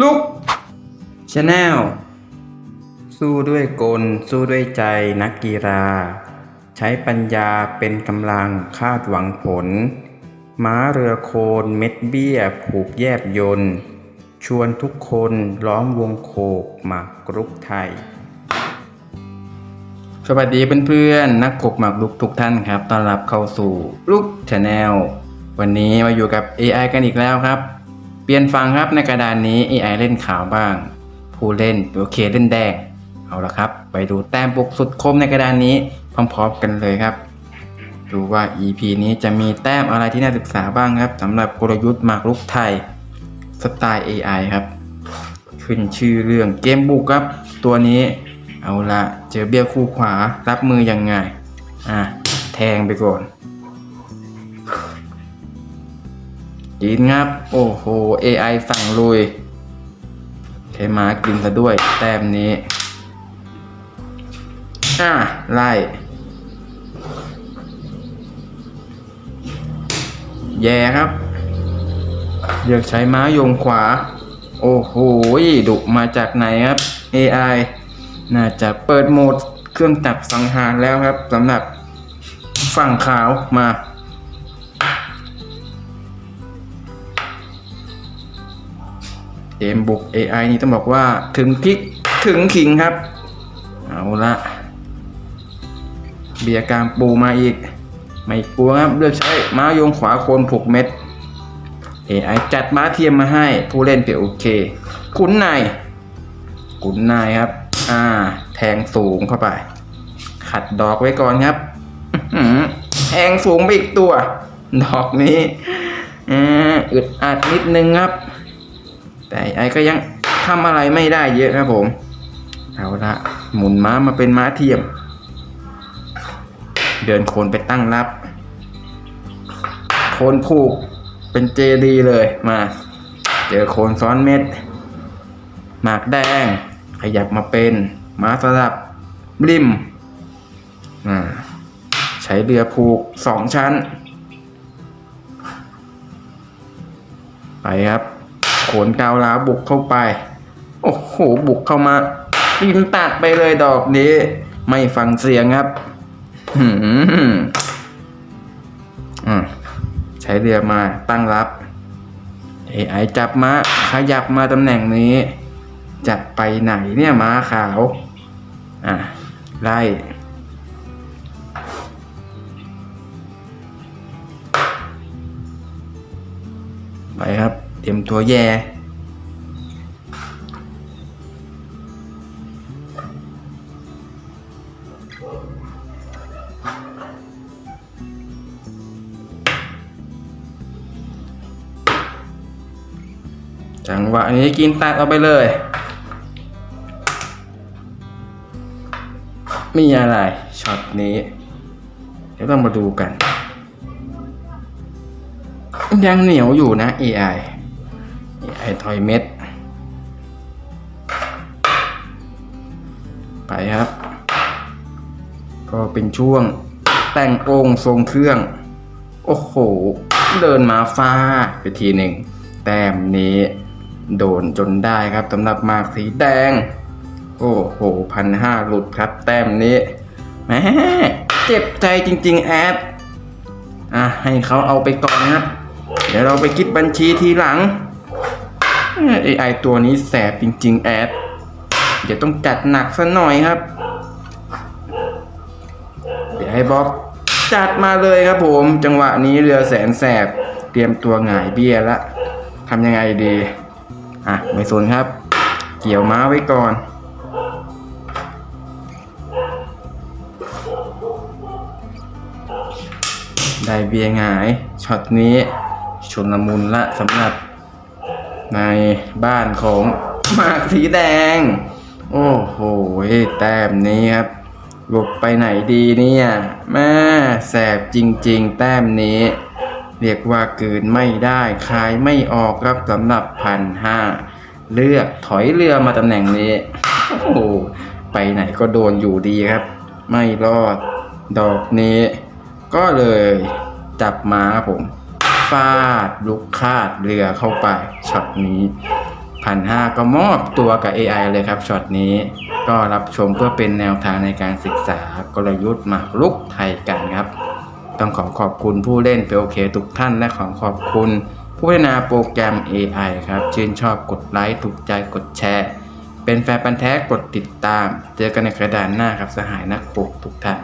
ลุกชาแนลสู้ด้วยกล สู้ด้วยใจนักกีฬา ใช้ปัญญาเป็นกำลังคาดหวังผล ม้าเรือโคนเม็ดเบี้ย ผูกแยบยนต์ชวนทุกคนล้อมวงโคกหมากรุกไทย สวัสดีเพื่อนๆนักกกหมากลุกทุกท่านครับต้อนรับเข้าสู่ลุกชาแนลวันนี้มาอยู่กับ AI กันอีกแล้วครับ เปลี่ยนฟังครับในกระดานนี้ AI เล่นขาวบ้าง ผู้เล่นตัวเคเล่นแดง เอาละครับ ไปดูแต้มบุกสุดคมในกระดานนี้พร้อมๆกันเลยครับ ดูว่า EP นี้จะมีแต้มอะไรที่น่าศึกษาบ้างครับสำหรับกลยุทธ์หมากรุกไทยสไตล์ AI ครับ ขึ้นชื่อเรื่องเกมบุกครับ ตัวนี้เอาละเจอเบี้ยคู่ขวารับมือยังไงอะแทงไปก่อน กินครับ โอ้โห AI สั่งลุยใช้ม้ากินซะด้วย แต้มนี้อะไล่แย่ครับเลือกใช้ม้าโยงขวา โอ้โหดุมาจากไหนครับ AI น่าจะเปิดโหมดเครื่องจับสังหารแล้วครับสำหรับฝั่งขาวมา เกมบุก AI นี่ต้องบอกว่าถึงพริกถึงขิงครับ เอาละเบียร์กามปูมาอีก ไม่กลัวครับเลือกใช้ม้ายงขวาโคนผูกเม็ด AI จัดม้าเทียมมาให้ผู้เล่นเปียโอเค ขุนนายขุนนายครับ อ่า แทงสูงเข้าไป ขัดดอกไว้ก่อนครับแทงสูงไปอีกตัว ดอกนี้อ่าอึดอัดนิดนึงครับ แต่ไอ้ก็ยังทำอะไรไม่ได้เยอะครับผม เอาละหมุนม้ามาเป็นม้าเทียม เดินโคนไปตั้งรับ โคนผูกเป็นเจดีเลยมา เจอโคนซ้อนเม็ด หมากแดง ขยับมาเป็นม้าสลับริมใช้เรือผูกสองชั้น ไปครับ ขนกาวลาบุกเข้าไป โอ้โห บุกเข้ามาบินตัดไปเลยดอกนี้ ไม่ฟังเสียงครับหืมอ่าใช้เรือมาตั้งรับ AI จับมาขยับมาตำแหน่งนี้ จะไปไหนเนี่ยม้าขาว อะ ไล่ไปครับ รียมตัวแย่จังหวะนี้กินตัดเอาไปเลยมีอะไรช็อตนี้ เดี๋ยวต้องมาดูกัน ยังเหนียวอยู่นะ AI AI ถอยเม็ด ไปครับ ก็เป็นช่วงแต่งองค์ทรงเครื่อง โอ้โห เดินมาฟาไปทีหนึ่ง แต้มนี้โดนจนได้ครับสำหรับมากสีแดง โอ้โหพันห้าหลุดครับ แต้มนี้แหมเจ็บใจจริง ๆ แอดอะให้เขาเอาไปก่อนนะครับ เดี๋ยวเราไปคิดบัญชีทีหลัง ไอตัวนี้แสบจริง ๆ แอด เดี๋ยวต้องจัดหนักซะหน่อยครับ เดี๋ยวให้บล็อกจัดมาเลยครับผม จังหวะนี้เรือแสนแสบ เตรียมตัวหงายเบี้ยละทำยังไงดี อะ ไม่สนครับ เกี่ยวม้าไว้ก่อนได้เบียร์หงายช็อตนี้ชนละมุนละสำหรับ ในบ้านของหมากสีแดง โอ้โหแต้มนี้ครับหลบไปไหนดีเนี่ยแม่แสบจริง ๆ แต้มนี้ เรียกว่าเกินไม่ได้คายไม่ออกครับสำหรับพันห้าเลือกถอยเรือมาตำแหน่งนี้ โอ้โหไปไหนก็โดนอยู่ดีครับ ไม่รอดดอกนี้ ก็เลยจับมาครับผม ฟาด ลุกคาดเรือเข้าไปช็อตนี้พันห้าก็มอบตัวกับ AI เลยครับช็อตนี้ก็รับชมเพื่อเป็นแนวทางในการศึกษากลยุทธ์หมากรุกไทยกันครับ ต้องขอขอบคุณผู้เล่นเปโอเคทุกท่านและขอขอบคุณ ผู้พัฒนาโปรแกรม AI ครับ ชื่นชอบกดไลค์ถูกใจกดแชร์ เป็นแฟนพันแท้กดติดตาม เจอกันในกระดานหน้าครับสหายนักปกทุกท่าน